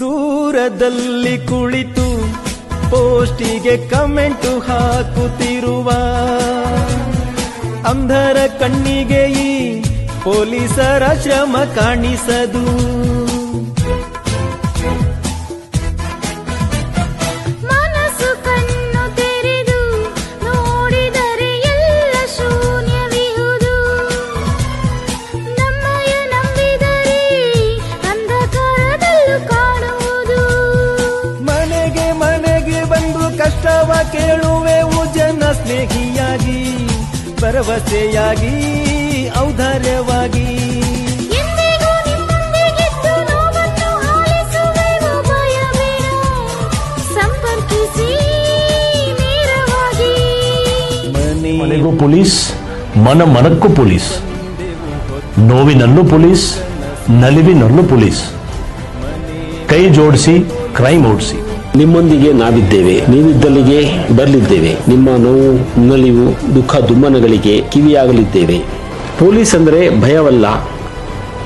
ದೂರದಲ್ಲಿ ಕುಳಿತು ಪೋಸ್ಟಿಗೆ ಕಮೆಂಟು ಹಾಕುತ್ತಿರುವ ಅಂಧರ ಕಣ್ಣಿಗೆ ಈ ಪೊಲೀಸರ ಶ್ರಮ ಕಾಣಿಸದು. ಕಷ್ಟವ ಕೇಳುವೆವು ಜನ ಸ್ನೇಹಿಯಾಗಿ ಭರವಸೆಯಾಗಿ ಔದಾರ್ಯವಾಗಿ. ಎಂದಿಗೂ ನಿಮ್ಮೊಂದಿಗಿದ್ದು ನೋವನ್ನು ಆಲಿಸುವೆವು ಭಯವೇನು? ಸಂಪರ್ಕಿಸಿ ನೇರವಾಗಿ. ಮನೆಗೂ ಪೊಲೀಸ್ ಮನ ಮನಕ್ಕೂ ಪೊಲೀಸ್. ನೋವಿನಲ್ಲೂ ಪೊಲೀಸ್ ನಲಿವಿನಲ್ಲೂ ಪೊಲೀಸ್. ಕೈ ಜೋಡಿಸಿ ಕ್ರೈಮ್ ಓಡಿಸಿ. ನಿಮ್ಮೊಂದಿಗೆ ನಾವಿದ್ದೇವೆ. ನೀವಿದ್ದಲ್ಲಿಗೆ ಬರಲಿದ್ದೇವೆ. ನಿಮ್ಮ ನೋವು, ನಲಿವು, ದುಃಖ ದುಮ್ಮನಗಳಿಗೆ ಕಿವಿಯಾಗಲಿದ್ದೇವೆ. ಪೊಲೀಸ್ ಅಂದರೆ ಭಯವಲ್ಲ,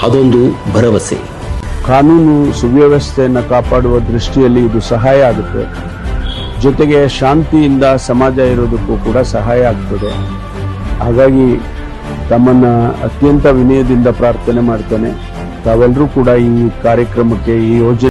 ಅದೊಂದು ಭರವಸೆ. ಕಾನೂನು ಸುವ್ಯವಸ್ಥೆಯನ್ನು ಕಾಪಾಡುವ ದೃಷ್ಟಿಯಲ್ಲಿ ಇದು ಸಹಾಯ ಆಗುತ್ತೆ. ಜೊತೆಗೆ ಶಾಂತಿಯಿಂದ ಸಮಾಜ ಇರೋದಕ್ಕೂ ಕೂಡ ಸಹಾಯ ಆಗ್ತದೆ. ಹಾಗಾಗಿ ತಮ್ಮನ್ನ ಅತ್ಯಂತ ವಿನಯದಿಂದ ಪ್ರಾರ್ಥನೆ ಮಾಡ್ತೇನೆ. ತಾವೆಲ್ಲರೂ ಕೂಡ ಈ ಕಾರ್ಯಕ್ರಮಕ್ಕೆ, ಈ ಯೋಜನೆ